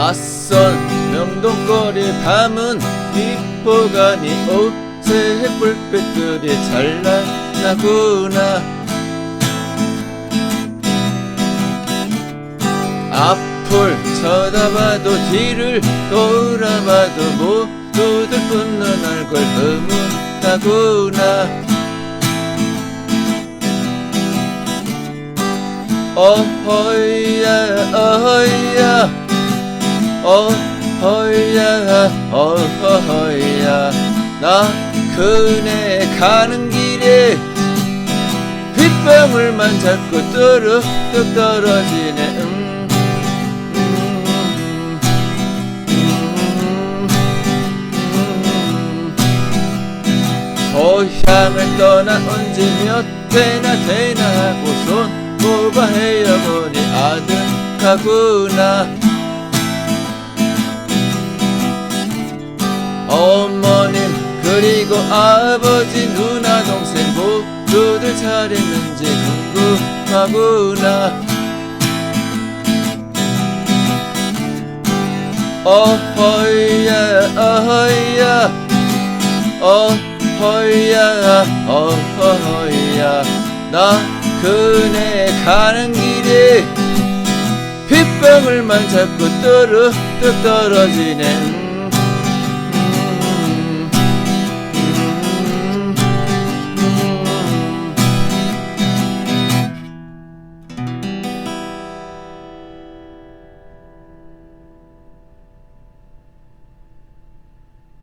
낯선 명동거리 밤은 비포가니 옷에 불빛들이 찬란하구나. 앞을 쳐다봐도 뒤를 돌아봐도 모두들 웃는 얼굴 흐뭇하구나. 어허야 어허야 어허야 어허야. 나 그네 가는 길에 빗방울만 자꾸 뚜룩뚝 떨어지네. 음, 음, 음, 음. 고향을 떠나 언제 몇 회나 되나 하고 손 뽑아 헤어보니 아득하구나 어머님 그리고 아버지 누나 동생 모두들 잘했는지 궁금하구나. 어허야 어허야 어허야 어허야. 나 그네 가는 길에 빗방울만 자꾸 뚜룩뚝 떨어지네